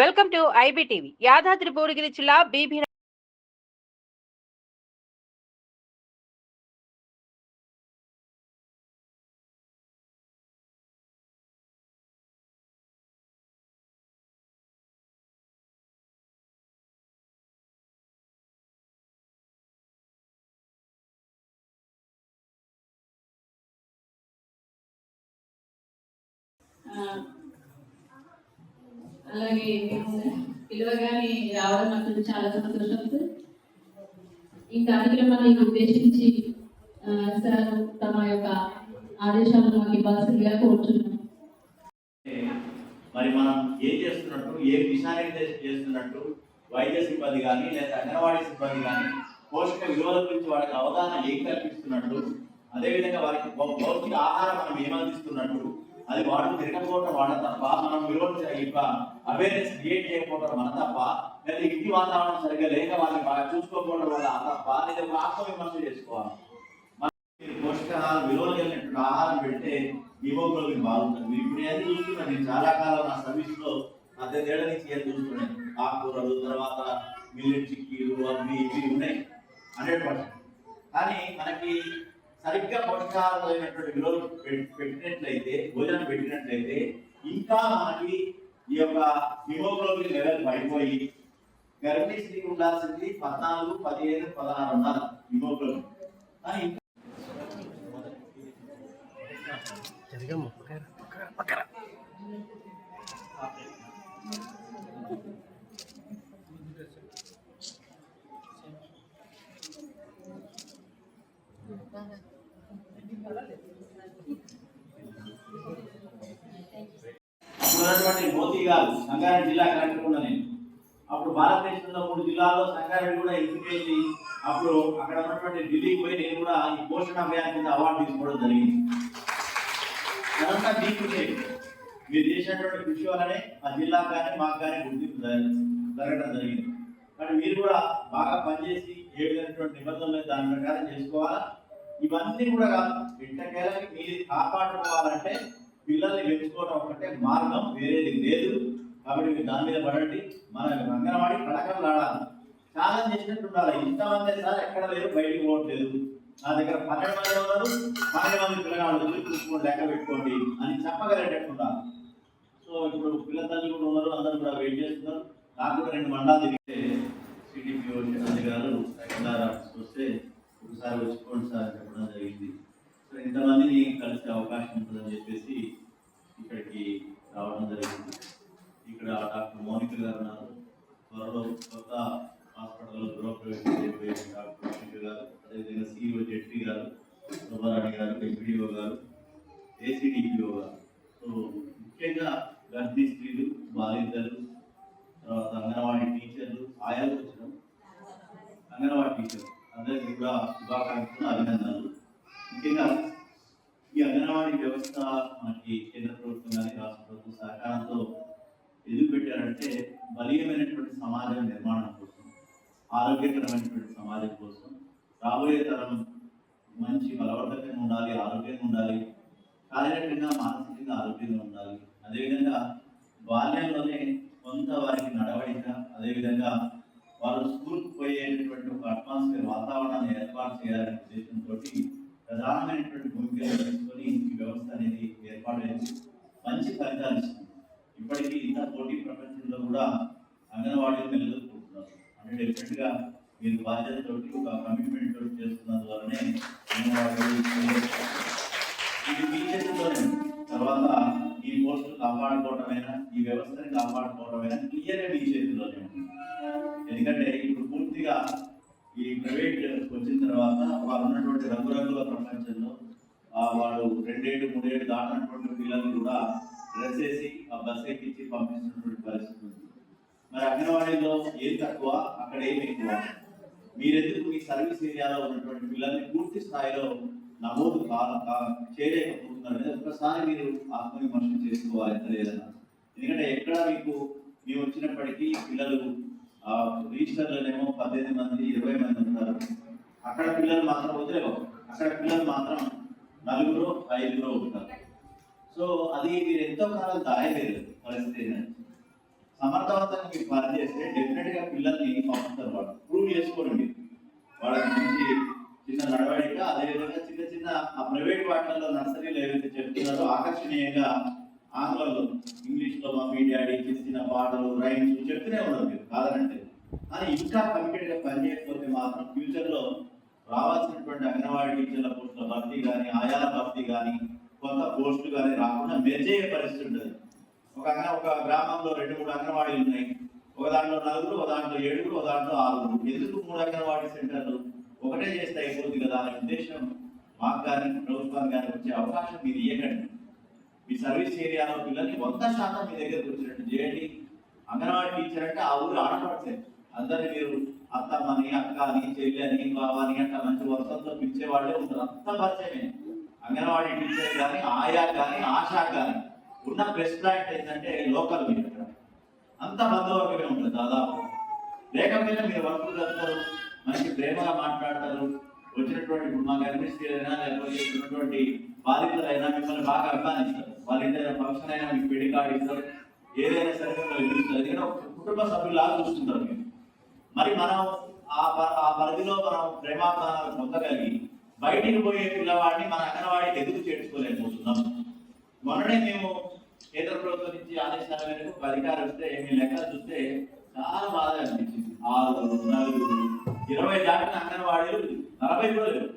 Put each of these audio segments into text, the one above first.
Welcome to IBTV. Yadadri Bhuvanagiri జిల్లా BB Uh... అలాగే మేము పిలవగానే రావడం నాకు చాలా సంతోషం. సార్ ఈ కార్యక్రమాన్ని ఉద్దేశించి సార్ తమ యొక్క ఆదేశాలను మాకు ఇవ్వాల్సిందిగా కోరుతున్నాం మరి మనం ఏం చేస్తున్నట్టు ఏ దిశానిర్దేశం చేస్తున్నట్టు వైద్య సిబ్బంది కానీ లేదా అంగన్వాడీ సిబ్బంది కానీ పోషక విలువల గురించి వాళ్ళకి అవగాహన ఏం కల్పిస్తున్నట్టు అదేవిధంగా వారికి భౌతిక ఆహారం మనం ఏమందిస్తున్నట్టు అది వాడు తిరగకపోవటం వాడ తప్ప మనం విలువలు అవేర్నెస్ క్రియేట్ చేయకపోవడం మన తప్ప లేదా ఇంటి వాతావరణం సరిగ్గా లేక వాళ్ళని బాగా చూసుకోకపోవడం వల్ల తప్ప లేదా ఒక ఆత్మవిమర్శ చేసుకోవాలి. పోషకాహారం విలువ విలువలు ఆహారం పెడితే హిమోగ్లోబిన్ బాగుంటుంది మీరు ఇప్పుడు ఏది చూస్తున్నాను నేను చాలా కాలం నా సర్వీస్లో నా దగ్గర నుంచి ఏది చూస్తున్నాను. ఆకుకూరలు తర్వాత మిల్లెట్ చిక్కీలు అవి ఇవి ఉన్నాయి హండ్రెడ్ పర్సెంట్ కానీ మనకి సరిగ్గా పోషకాహారమైనటువంటి విలువలు పెట్టినట్లయితే భోజనం పెట్టినట్లయితే ఇంకా మనకి ఈ యొక్క హిమోగ్లోబిన్ లెవెల్ పడిపోయి గర్భిణీ స్త్రీకి ఉండాల్సింది పద్నాలుగు పదిహేను పదహారు ఉండాలి హిమోగ్లోబిన్ కానీ ఇంకా ఉన్నటువంటి మోతీ గారు సంగారెడ్డి జిల్లా కలెక్టర్ కూడా నేను. అప్పుడు భారతదేశంలో మూడు జిల్లాల్లో సంగారెడ్డి కూడా ఎంపికైంది అప్పుడు అక్కడ ఉన్నటువంటి ఢిల్లీకి పోయి నేను కూడా ఈ పోషణ అభియాన్ కింద అవార్డు తీసుకోవడం జరిగింది. అదంతా మీకు మీరు చేసినటువంటి కృషి వల్లనే ఆ జిల్లాకు కానీ మాకు కానీ గుర్తింపు జరగడం జరిగింది. కానీ మీరు కూడా బాగా పనిచేసి ఏ విధమైనటువంటి నిబంధనలు దాని ప్రకారం చేసుకోవాలా? ఇవన్నీ కూడా కాదు. ఎట్టకేలకి మీరు కాపాడుకోవాలంటే పిల్లల్ని పెంచుకోవడం ఒకటే మార్గం వేరేది లేదు. కాబట్టి మీరు దాని మీద పడండి. మన అంగన్వాడి కళకళలాడాలి. చాలా చేసినట్టు ఉండాలి. ఇంతమంది సార్ ఎక్కడ లేరు బయటికి పోవట్లేదు. నా దగ్గర పన్నెండు మంది ఉన్నారు. పన్నెండు మంది పిల్లగాళ్ళు చూసుకోండి లెక్క పెట్టుకోండి అని చెప్పగలిగేటట్టు ఉండాలి. సో ఇప్పుడు పిల్లల తల్లి కూడా ఉన్నారు. అందరూ కూడా వెయిట్ చేస్తున్నారు. నాకు కూడా రెండు మండలాలు తిరిగితే సిటీపీ అధికారులు వస్తే ఒకసారి వచ్చి సార్ అని చెప్పడం జరిగింది సో ఇంతమందిని కలిసే అవకాశం ఉంటుందని చెప్పేసి ఇక్కడికి రావడం జరిగింది ఇక్కడ డాక్టర్ మౌనిక గారు ఉన్నారు త్వరలో కొత్త హాస్పిటల్లో గృహప్రవేశం డాక్టర్ గారు అదేవిధంగా సిఇఓ జెట్టీ గారు సుబ్బారాణి గారు ఎంపీడీఓ గారు ఏసీడీపీఓ గారు. సో ముఖ్యంగా గర్భిణీ స్త్రీలు బాలింతలు తర్వాత అంగన్వాడీ టీచర్లు ఆయాలు వచ్చినాం. అంగన్వాడీ టీచర్లు అందరికీ కూడా శుభాకాంక్షలు అభినందనలు. ముఖ్యంగా ఈ అంగన్వాడీ వ్యవస్థ మనకి కేంద్ర ప్రభుత్వం కానీ రాష్ట్ర ప్రభుత్వం సహకారంతో ఎందుకు పెట్టారంటే బలీయమైనటువంటి సమాజం నిర్మాణం ఆరోగ్యకరమైనటువంటి సమాజం కోసం రాబోయే తరం మంచి బలవర్ధకంగా ఉండాలి ఆరోగ్యంగా ఉండాలి శారీరకంగా మానసికంగా ఆరోగ్యంగా ఉండాలి. అదేవిధంగా బాల్యంలోనే కొంత వారికి నడవడిక అదేవిధంగా వారు స్కూల్కి పోయేటటువంటి ఒక అట్మాస్ఫియర్ వాతావరణాన్ని ఏర్పాటు చేయాలనే ఉద్దేశంతో ప్రధానమైనటువంటి భూమికలు తీసుకొని ఈ వ్యవస్థ అనేది ఏర్పాటు మంచి ఫలితాలు ఇస్తుంది. ఇప్పటికీ ఇంత పోటీ ప్రపంచంలో కూడా అంగన్వాడీలు నిలదొక్కుంటున్నారు అంటే డెఫినెట్గా మీరు బాధ్యతతోటి ఒక కమిట్మెంట్ తోటి చేస్తున్న ద్వారానే ఇది మీ చేతుల్లోనే. తర్వాత ఈ పోస్టులు కాపాడుకోవటమైనా ఈ వ్యవస్థని కాపాడుకోవటమైనా క్లియర్ మీ చేతుల్లోనే ఉంటుంది ఎందుకంటే ఇప్పుడు పూర్తిగా ఈ ప్రైవేట్ వచ్చిన తర్వాత వాళ్ళు ఉన్నటువంటి రంగురంగుల ప్రపంచంలో వాళ్ళు రెండేళ్ళు మూడేళ్ళు దాటినటువంటి పిల్లల్ని కూడా డ్రెస్ వేసి ఆ బస్ ఎక్కించి పంపిస్తున్నటువంటి పరిస్థితి మరి అంగన్వాడీలో ఏది తక్కువ? అక్కడ ఏమి ఎక్కువ? మీరెందుకు మీ సర్వీస్ ఏరియాలో ఉన్నటువంటి పిల్లల్ని పూర్తి స్థాయిలో నమోదు కాక చేయలేకపోతున్నారు ఒకసారి మీరు ఆత్మవిమర్శ చేసుకోవాలి ఎంత ఎందుకంటే ఎక్కడ మీకు మేము వచ్చినప్పటికీ పిల్లలు రిజిస్టర్లోనేమో పద్దెనిమిది మంది ఇరవై మంది ఉంటారు. అక్కడ పిల్లలు మాత్రం వదిలేవు. అక్కడ పిల్లలు మాత్రం నలుగురు ఐదుగురు ఉంటారు. సో అది మీరు ఎంతో కాలం దాయలేదు పరిస్థితి సమర్థవంతంగా మీరు పని చేస్తే డెఫినెట్గా పిల్లల్ని పంపుతారు వాళ్ళు. ప్రూవ్ చేసుకోండి వాళ్ళకి మంచి చిన్న నడవడిక అదేవిధంగా చిన్న చిన్న ఆ ప్రైవేట్ వాటిల్లో నర్సరీలు ఏవైతే చెప్తున్నారో ఆకర్షణీయంగా ఆంగ్లంలో ఇంగ్లీష్లో మమ్మీ డాడీ చిన్న చిన్న పాటలు రైమ్స్ చెప్తూనే ఉన్నారు మీరు కాదనంటే కానీ ఇంకా కమిటెడ్గా పనిచేయకపోతే మాత్రం ఫ్యూచర్లో రావాల్సినటువంటి అంగన్వాడీ టీచర్ల పోస్టుల భర్తీ కానీ ఆయాల భర్తీ కానీ కొత్త పోస్టులు కానీ రాకుండా మెరుజయ్యే పరిస్థితి ఉంటుంది. ఒక అంగ ఒక గ్రామంలో రెండు మూడు అంగన్వాడీలు ఉన్నాయి. ఒక దాంట్లో నలుగురు ఒక దాంట్లో ఏడుగురు ఒక దాంట్లో ఆరుగురు. ఎందుకు మూడు అంగన్వాడీ సెంటర్లు? ఒకటే చేస్తే అయిపోతుంది కదా. అనే ఉద్దేశం మాకు కానీ ప్రభుత్వానికి కానీ వచ్చే అవకాశం మీరు ఇవ్వకండి మీ సర్వీస్ ఏరియాలో పిల్లల్ని వంద శాతం మీ దగ్గరకు వచ్చినట్టు చేయండి. అంగన్వాడీ టీచర్ అంటే ఆ ఊరు ఆడపడితే అందరినీ మీరు అత్తమ్మని అక్క అని చెల్లి అని బావ అని అట్లా మంచి వర్షంతో పిలిచేవాళ్ళే ఉంటారు. అంత పరిచయమే. అంగన్వాడీ టీచర్ కానీ ఆయా కానీ ఆశా కానీ ఉన్న ప్లస్ పాయింట్ ఏంటంటే లోకల్ మీరు ఇక్కడ. అంత బంధువర్గమే ఉంటుంది దాదాపు. లేకపోయినా మీరు వర్క్ చేస్తారు మంచి ప్రేమగా మాట్లాడతారు వచ్చినటువంటి ఇప్పుడు మా గర్భిణీలైనా లేకపోతే ఉన్నటువంటి బాధితులైనా మిమ్మల్ని బాగా అభిమానిస్తారు. వాళ్ళ ఇంటి ఫంక్షన్ అయినా మీకు పెళ్ళి కార్డు ఇస్తారు ఏదైనా సరే మిమ్మల్ని పిలుస్తారు ఎందుకంటే ఒక కుటుంబ సభ్యులాగా చూస్తుంటారు మీరు. మరి మనం ఆ ప- ఆ పరిధిలో మనం ప్రేమాభిమానాలు పొందగలిగి బయటికి పోయే పిల్లవాడిని మన అంగన్వాడికి ఎదురు చేర్చుకోలేకపోతున్నాం? మొన్ననే మేము కేంద్ర ప్రభుత్వం నుంచి ఆదేశాల మేరకు ఒక ఇస్తే వస్తే మీ లెక్కలు చూస్తే చాలా బాధ అనిపించింది. ఆరు నలుగురు ఇరవై దాటిన అంగన్వాడీలు నలభై కూడా లేవు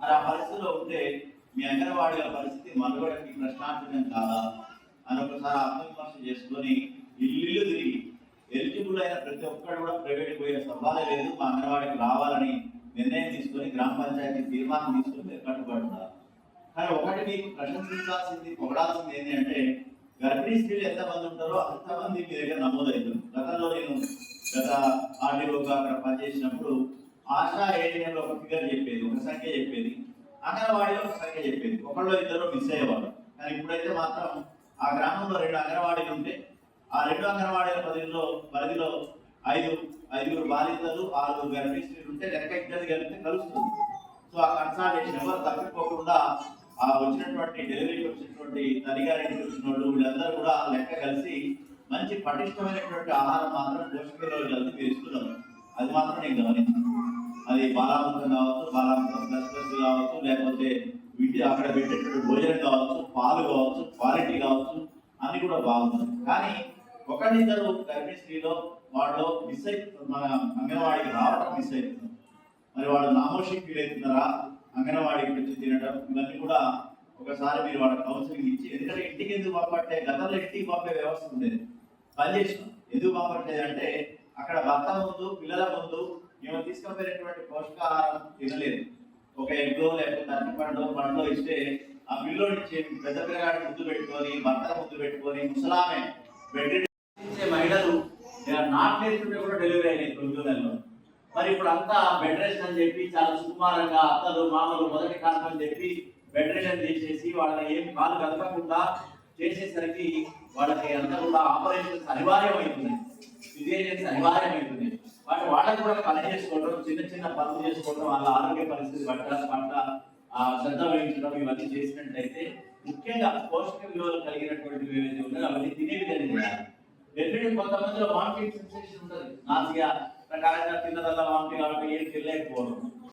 మరి ఆ పరిస్థితిలో ఉంటే మీ అంగన్వాడీల పరిస్థితి మనుగడకి ప్రశ్నార్థకం కాదా? అని ఒకసారి ఆత్మవిమర్శ చేసుకొని ఇల్లు తిరిగి ఎలిజిబుల్ అయిన ప్రతి ఒక్కరు కూడా ప్రైవేట్ పోయే సవాలే లేదు. మా అంగన్వాడికి రావాలని నిర్ణయం తీసుకొని గ్రామ పంచాయతీ తీర్మానం తీసుకొని మీరు కట్టుబడుతున్నారు కానీ ఒకటి మీకు ప్రశంసించాల్సింది పొగడాల్సింది ఏంటి అంటే గర్భిణీ స్త్రీలు ఎంతమంది ఉంటారో అంతమంది మీ దగ్గర నమోదవుతుంది గతంలో నేను గత ఆర్డీఓగా అక్కడ పనిచేసినప్పుడు ఆశా ఏటీఎంలో ఒక ఫిగర్ చెప్పేది ఒక సంఖ్య చెప్పేది అంగన్వాడీలో ఒక సంఖ్య చెప్పేది. ఒకళ్ళు ఇద్దరు మిస్ అయ్యేవాళ్ళు. కానీ ఇప్పుడైతే మాత్రం ఆ గ్రామంలో రెండు అంగన్వాడీలు ఉంటే ఆ రెండు అంగన్వాడీల పరిధిలో పరిధిలో ఐదు ఐదుగురు బాధితులు ఆరుగురు గర్భిణీ స్త్రీలు ఉంటే లెక్క ఇద్దరు కలిపితే కలుస్తుంది. సో ఆ కన్సల్టేషన్ ఎవరు తప్పిపోకుండా ఆ వచ్చినటువంటి డెలివరీకి వచ్చినటువంటి తల్లిగారింటికి వచ్చిన వాళ్ళు వీళ్ళందరూ కూడా లెక్క కలిసి మంచి పటిష్టమైనటువంటి ఆహారం మాత్రం పోషక కలిసి మీరు అది మాత్రం నేను గమనించాను. అది బాలామృతం కావచ్చు బాలామృతం ప్లస్ ప్లస్ కావచ్చు లేకపోతే వీటి అక్కడ పెట్టేటువంటి భోజనం కావచ్చు పాలు కావచ్చు క్వాలిటీ కావచ్చు అన్ని కూడా బాగుంటుంది కానీ ఒకరిద్దరు గర్భిణీ స్త్రీలో వాళ్ళు మిస్ అయిపోతుంది మన అంగన్వాడికి రావడం మిస్ అవుతుంది మరి వాళ్ళు నామోషి ఫీల్ అవుతున్నారా అంగన్వాడికి వచ్చి తినడం ఇవన్నీ కూడా ఒకసారి మీరు వాళ్ళ కౌన్సిలింగ్ ఇచ్చి ఎందుకంటే ఇంటికి ఎందుకు పంపట్టే గతంలో ఇంటికి పంపే వ్యవస్థ ఉండేది. పని చేసినాం. ఎందుకు పంపట్లేదు అంటే అక్కడ భర్త ముందు పిల్లల ముందు మేము తీసుకుపోయినటువంటి పోషకాహారం తినలేదు. ఒక ఎగ్గో లేకపోతే అన్ని పండు పండుగ ఇస్తే ఆ పిల్లోడి చే- పెద్ద పిల్లగాడి ముద్దు పెట్టుకొని భర్త ముద్దు పెట్టుకొని ముసలామె బెడ్ మహిళలు నాట్ లేకుంటే కూడా డెలివరీ అయినాయి తొమ్మిది నెలలో మరి ఇప్పుడు అంతా బెడ్ రెస్ట్ అని చెప్పి చాలా సుకుమారంగా అత్తలు మామలు మొదటి కారణం అని చెప్పి బెడ్ రెస్ట్ చేసేసి వాళ్ళని ఏం కాలు కదపకుండా చేసేసరికి వాళ్ళకి అంతా కూడా ఆపరేషన్స్ అనివార్యమవుతుంది సిజేరియన్స్ అనివార్యమవుతుంది వాటి వాళ్ళకి కూడా పని చేసుకోవడం చిన్న చిన్న పనులు చేసుకోవడం వాళ్ళ ఆరోగ్య పరిస్థితి పట్ల పట్ల శ్రద్ధ వహించడం ఇవన్నీ చేసినట్లయితే ముఖ్యంగా పోషక విలువలు కలిగినటువంటి ఏవైతే ఉన్నాయో అవన్నీ తినే విధంగా డెఫినెట్ కొంతమందిలో వామిటింగ్ సెన్సేషన్ ఉంటుంది. నాసియా ప్రకారంగా తిన్నదల్లా వామిటింగ్ కాబట్టి ఏం తినలేకపోవడం